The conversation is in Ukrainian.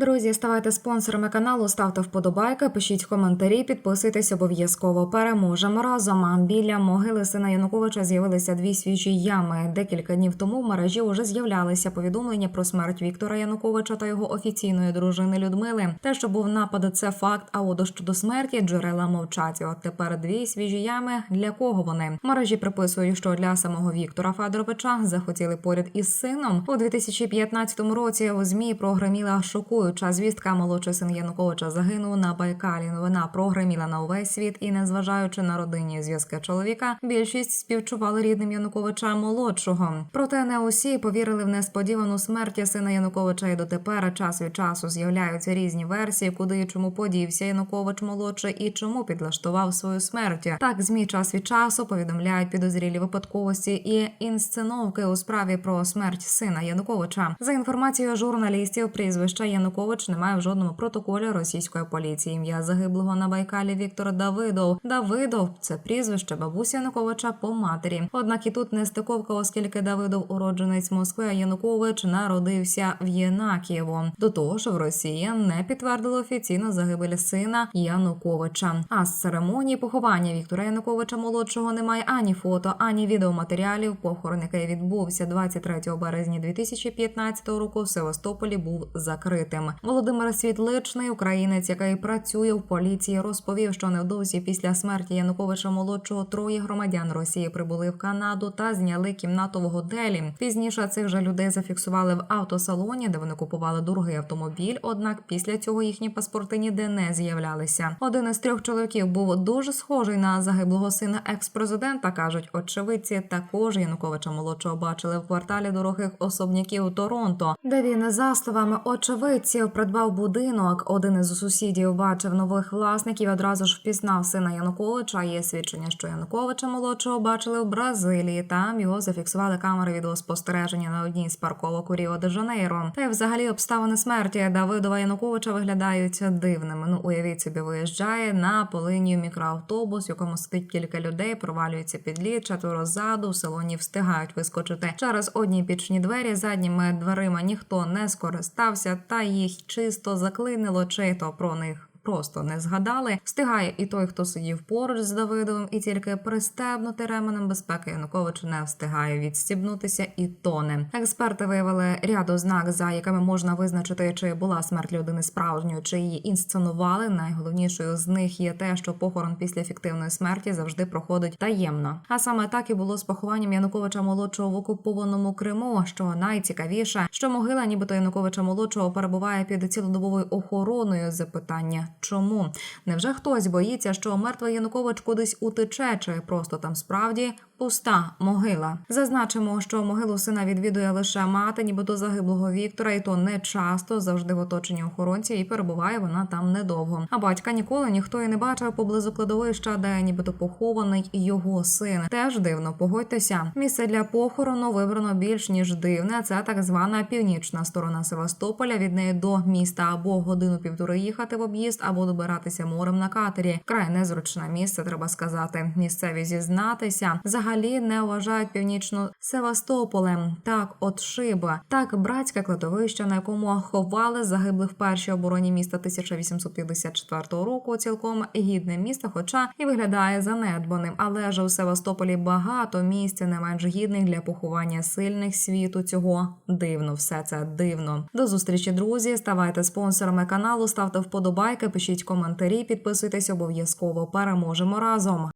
Друзі, ставайте спонсорами каналу, ставте вподобайки, пишіть коментарі, підписуйтесь обов'язково. Переможемо разом. Біля могили сина Януковича з'явилися дві свіжі ями. Декілька днів тому в мережі вже з'являлися повідомлення про смерть Віктора Януковича та його офіційної дружини Людмили. Те, що був напад, це факт. А от щодо смерті джерела мовчать. От тепер дві свіжі ями. Для кого вони? Мережі приписують, що для самого Віктора Федоровича захотіли поряд із сином у 2015 році. У змі прогреміла шокуюча звістка. Молодший син Януковича загинув на Байкалі. Новина прогреміла на увесь світ, і незважаючи на родинні зв'язки чоловіка, більшість співчували рідним Януковича молодшого. Проте не усі повірили в несподівану смерть сина Януковича. І дотепер час від часу з'являються різні версії, куди і чому подівся Янукович молодший і чому підлаштував свою смерть. Так змі час від часу повідомляють підозрілі випадковості і інсценовки у справі про смерть сина Януковича. За інформацією журналістів, прізвища Янукович немає в жодному протоколі російської поліції. Ім'я загиблого на Байкалі Віктор Давидов. Давидов це прізвище бабусі Януковича по матері. Однак і тут не стиковка, оскільки Давидов уродженець Москви, а Янукович народився в Єнакієво. До того ж, в Росії не підтвердили офіційно загибель сина Януковича. А з церемонії поховання Віктора Януковича молодшого немає ані фото, ані відеоматеріалів. Похорон, який відбувся 23 березня 2015 року в Севастополі, був закритим. Володимир Світличний, українець, який працює в поліції, розповів, що невдовзі після смерті Януковича молодшого троє громадян Росії прибули в Канаду та зняли кімнату в готелі. Пізніше цих же людей зафіксували в автосалоні, де вони купували дорогий автомобіль. Однак після цього їхні паспорти ніде не з'являлися. Один із трьох чоловіків був дуже схожий на загиблого сина екс-президента. кажуть, очевидці також Януковича молодшого бачили в кварталі дорогих особняків Торонто, де він за словами очевидців придбав будинок. Один із сусідів бачив нових власників. Одразу ж впізнав сина Януковича. Є свідчення, що Януковича молодшого бачили в Бразилії. Там його зафіксували камери відеоспостереження на одній з парковок у Ріо де Жанейро. Та й взагалі обставини смерті Давидова Януковича виглядають дивними. Ну уявіть собі, виїжджає на по линію мікроавтобус, в якому сидить кілька людей, провалюється під лід, четверо ззаду, в салоні встигають вискочити через одні пічні двері. Задніми дверима ніхто не скористався, та їх чисто заклинило, чи про них. Просто не згадали. Встигає і той, хто сидів поруч з Давидовим, і тільки пристебнути ременем безпеки Янукович не встигає відстібнутися і тоне. Експерти виявили ряд ознак, за якими можна визначити, чи була смерть людини справжньою, чи її інсценували. Найголовнішою з них є те, що похорон після фіктивної смерті завжди проходить таємно. А саме так і було з похованням Януковича молодшого в окупованому Криму. Що найцікавіше, що могила, нібито Януковича молодшого перебуває під цілодобовою охороною. Запитання чому? Невже хтось боїться, що мертва Янукович кудись утече, чи просто там справді пуста могила? Зазначимо, що могилу сина відвідує лише мати, нібито загиблого Віктора, і то не часто завжди в оточенні охоронців, і перебуває вона там недовго. А батька ніколи ніхто і не бачив поблизу кладовища, де нібито похований його син. Теж дивно, погодьтеся. Місце для похорону вибрано більш ніж дивне. Це так звана північна сторона Севастополя. Від неї до міста або годину півтори їхати в об'їзд, або добиратися морем на катері. Край незручне місце, треба сказати. Місцеві зізнатися взагалі не вважають північну Севастополем. Так, от шиба, так братське кладовище, на якому ховали загиблих в першій обороні міста 1854 року. Цілком гідне місто, хоча і виглядає занедбаним. Але ж у Севастополі багато місць не менш гідних для поховання сильних світу. Цього дивно, все це дивно. До зустрічі, друзі. Ставайте спонсорами каналу, ставте вподобайки, пишіть коментарі, підписуйтесь обов'язково. Переможемо разом.